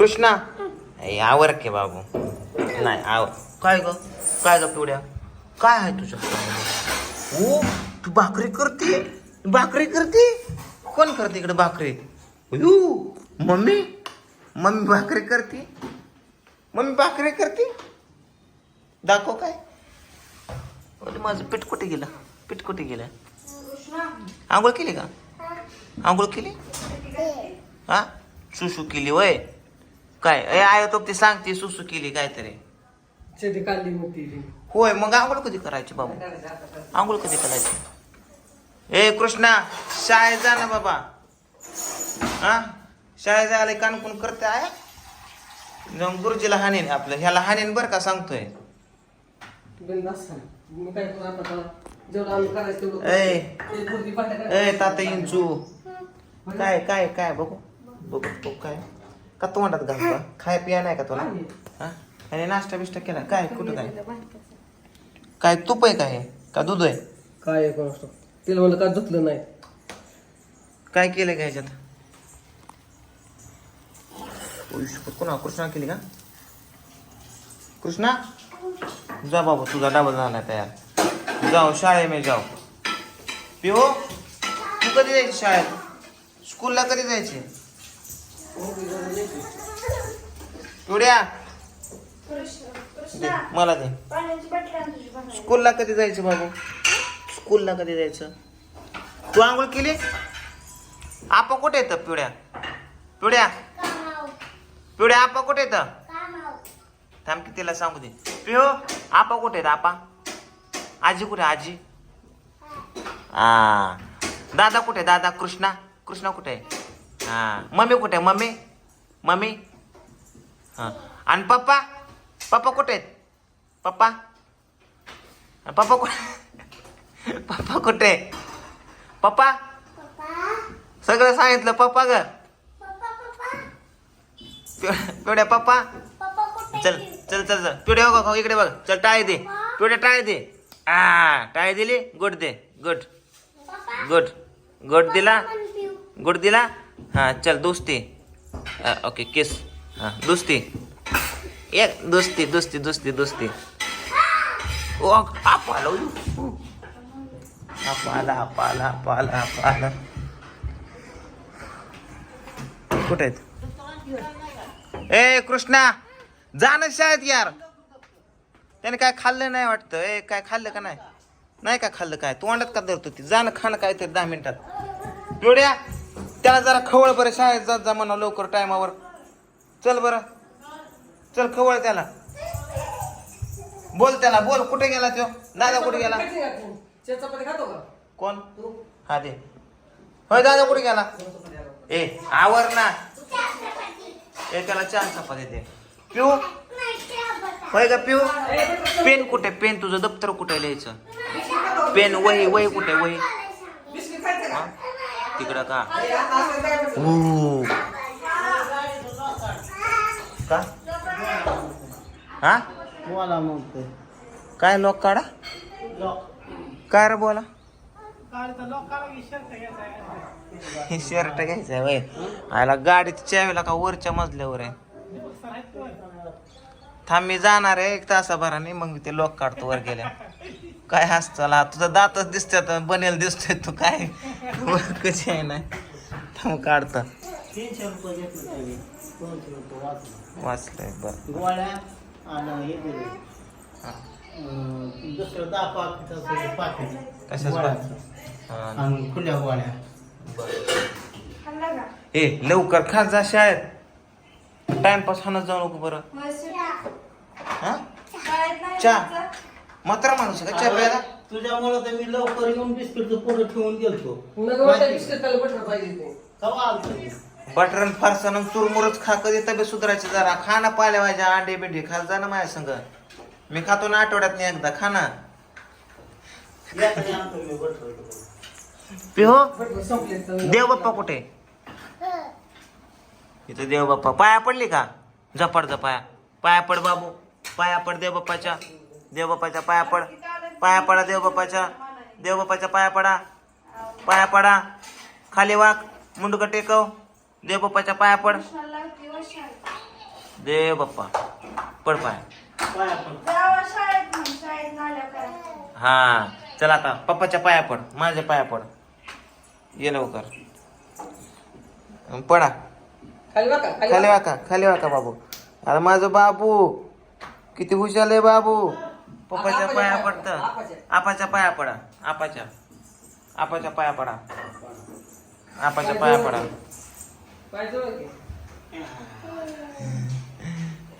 कृष्णा? आवर के बाबू. नाही आवर. काय ग? काय ग पिवड्या? काय आहे तुझ्या ओ तू भाकरी करते? भाकरी करते? कोण करते इकडे भाकरी? You mummy? मम्मी भाकरी करते? मम्मी भाकरी करते? दाखव काय? माझं पीठ कुठे गेलं? पीठ कुठे गेलं? आंघोळ केली का? आंघोळ केली? हा? सुसू केली वय. काय? ए आय तो ती सांगते सुसू केली काहीतरी. शेती काढली मग ती होय मग आंघोळ कधी करायची बाबू? आंघोळ कधी करायची? ए कृष्णा शाळेत जा ना बाबा. हा शाळेत जायला कानकून करते आहे जाऊन गुरुजीला हाणीन आपलं. ह्याला हाणीन बरं का सांगतोय. बिनधास्त सांग. मी काय करू आता? त्याला? जेवढं आम्ही करायचं तेवढं ए. पोरगी पाठ्या ए ताता इंचू. काय काय काय? बघू. बघू बघू काय. का तोंडात घालतो खाय पिया नाही का तुला? हा? आणि नाश्ता बिष्टा केला? काय? कुठं काय? काय तूप आहे काय का दूध आहे? काय आहे कोणास ठाऊक. तिला म्हणलं काय धुतलं नाही? काय केलं काय ह्याच्यात? उईश, पुन्हा कृष्णा केली का? कृष्णा? जा बाबा तुझा डबा झाला तयार. जाऊ शाळे मी जाऊ पिओ तू कधी जायची शाळेत? स्कूलला कधी जायचे? पिवड्या दे, मला दे. स्कूलला कधी जायचं बाबू? स्कूलला कधी जायचं? तू आंघोळ केली? आपा कुठे येतं पिवड्या पिवड्या पिवड्या आपा कुठे येतं थांब की तिला सांगू दे. पिहो आपा कुठे येतं आपा आजी कुठे आजी? हा. दादा कुठे दादा कृष्णा? कृष्णा कुठे आहे? हा. मम्मी कुठे आहे? मम्मी? मम्मी? हां. आणि पप्पा? पप्पा कुठे आहेत? पप्पा? पप्पा कुठे? पप्पा कुठे पप्पा? सगळं सांगितलं. पप्पा ग पिवड्या पप्पा? चल चल चल चल. पिवड्या हो, हो इकडे बघ. चल टाळी दे. पिवड्या टाळी दे. आ टाळी दिली? गुड दे. गुड. गुड. गुड दिला? गुड दिला? हा चल दोस्ती। ओके किस हा दोस्ती। एक दोस्ती दोस्ती दोस्ती दोस्ती। ओ आप आलो आप आला आप आला आप आला आप आला कुठे आहेत? ए कृष्णा जा ना शाळेत यार। त्याने काय खाल्लं नाही वाटतं? ए काय खाल्लं का नाही? नाही का खाल्लं काय? तोंडात का धरतो ती? जा खाणं काय तरी दहा मिनिटात. जोड्या त्याला जरा खवळ बरं शाळेत जात जा म्हणा लवकर टायमावर. चल बरं. चल खवळ त्याला. बोल त्याला बोल. कुठे गेला तो? दादा कुठे गेला? कोण? हा दे. होय दादा कुठे गेला? ए आवर ना. ए त्याला चार चपाती दे. पिऊ. होय का पिऊ? पेन कुठे? पेन तुझं दप्तर कुठे लिहायचं? पेन वही वही कुठे? वही? तिकडं का? हा? बोला म्हणतोय. काय लोक काढा? काय रे बोला? हे शर्ट घ्यायचंय वय. आयला गाडीत चावीला का वरच्या मजल्यावर आहे? थांब मी जाणार आहे एक तासाभराने मग ते लोक काढतो वर गेल्या. काय हसताला तुझा दातच दिसतोय बनेल दिसतोय तू काय? कशी आहे ना. थांब काढत. तीनशे रुपये घेतलं त्याने. दोनशे रुपये वाचलं. वाचलंय बर. खुल्या गोळ्या. ए लवकर खा जा शाळेत. टाइमपास हाणत जाऊ नको बरं. हा? चहा मात्र माणूस आहे का? चहा प्यायला? तुझ्यामुळं तर मी लवकर येऊन बिस्किटचं पुढे ठेवून गेलतो. बिस्किट खायला बटर पाहिजे ते कवा आलतो बटरन फारसन चुरमुरच खा कधी तब्येत सुधारायची जरा. खा ना पाल्या भाज्या अंडे बिंडे खा जा ना माझ्या संग. मी खातो ना आठवड्यात एकदा खा ना. याकडे आणतो मी बटर पिहो. देव बाप्पा कुठे? इथं देव बाप्पा. पाया पडली का? झपाड झपाया. पाया पड बाबू. पाया पड देव बाप्पाच्या. देव बाप्पाच्या पाया पड. पाया पडा देव बाप्पाच्या देव बाप्पाच्या पाया पडा. पाया पडा. खाली वाक मुंडकं टेकव. देव बाप्पाच्या पाया पड. दे बाप्पा पड पाय. हा. चल आता. पप्पाच्या पाया पड. माझ्या पाया पड. ये लवकर. पडा. खाली बघा खाली. वाका खाली वाका बाबू? अरे माझं बाबू. किती हुशार आहे बाबू. पप्पाच्या पाया पडत पडा, आपाच्या. पाया पडा. आपाच्या. आपाच्या पाया पडा. आपाच्या पाया पडा.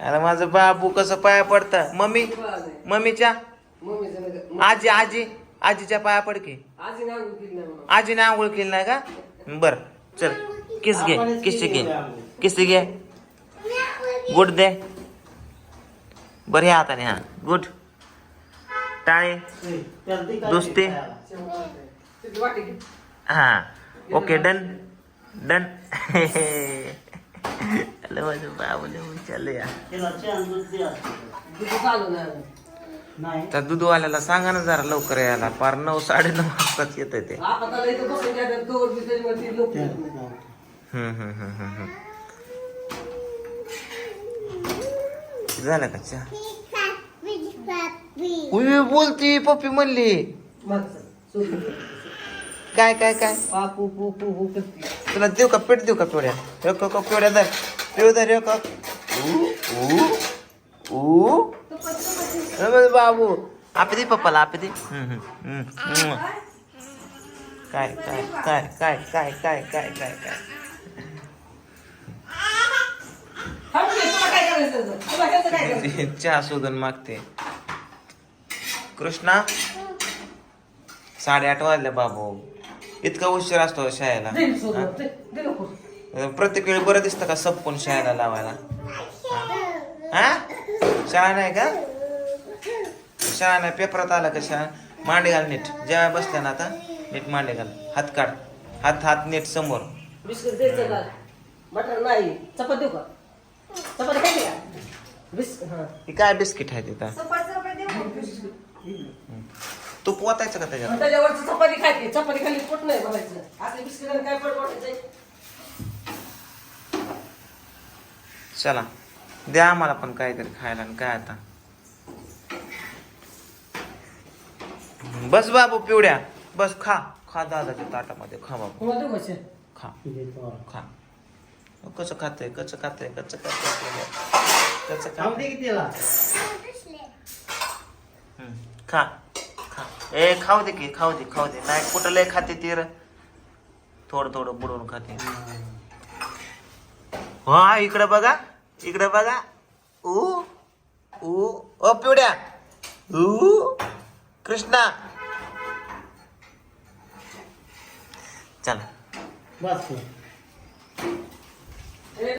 अरे माझं बाबू कसं पाया पडत. मम्मी. मम्मीच्या आजी आजी. आजीच्या पाया पड की. आजी नाही अंघोळ केली नाही म्हणून. आजीने आंघोळ केली नाही का? बर चल. किस घे किस घे? किस घे? गुड दे. बर ह्या हाताने हा. गुड. टाळे दुसते. हा ओके डन डन. हॅलो माझं या दुधवाल्याला सांगा ना जरा लवकर यायला. पार नऊ साडे नऊ वाजताच येत ते झालं का चहा? उई बोलती पप्पी म्हणली. काय काय काय. तुला देऊ का? पेट देऊ का पिवड्या एक पिवड्या धर. पिऊ धर बाबू आपे दे पप्पाला आपे दे. काय काय काय काय काय काय काय काय काय? चहा शोधून मागते. कृष्णा साडेआठ वाजले बाबू. इतका उशीर असतो शाळेला. प्रत्येक वेळी बरं दिसतं का सपकून शाळेला लावायला? हा? शाळा नाही का? शाळा नाही पेपरात आला का शाळा? मांडे घाल नीट. जेव्हा बसल्या ना आता नीट मांडे घाल. हात काढ. हात हात नीट समोर. बिस्किट द्यायचं का? मटण नाही. चपात देऊ का? चपाती खायची का? बिस्किट हा. ही काय बिस्किट आहे तिथं? तू पोतायचं का त्याच्यात? त्याच्यावरची चपाती खायची चपाती खाली पोट नाही भरायचं. असले बिस्किट काय पोट वाटायचं चला द्या आम्हाला पण काहीतरी खायला आणि काय आता. बस बाबू पिवड्या. बस खा. खा दादाच्या ताटामध्ये. खा बाबू. कसे? खा. खा. कसं खातंय? कसं खातंय? कसं खातंय? कसं त्याला. हम्म, खा. खा ए खाऊ दे की खाऊ दे खाऊ दे. नाही कुठं लय खाते ती थोडं थोडं बुडवून खाते. हो, हा इकडं बघा इकडे बघा. ऊ ऊ ओ पिवड्या. ऊ कृष्णा. चला. बस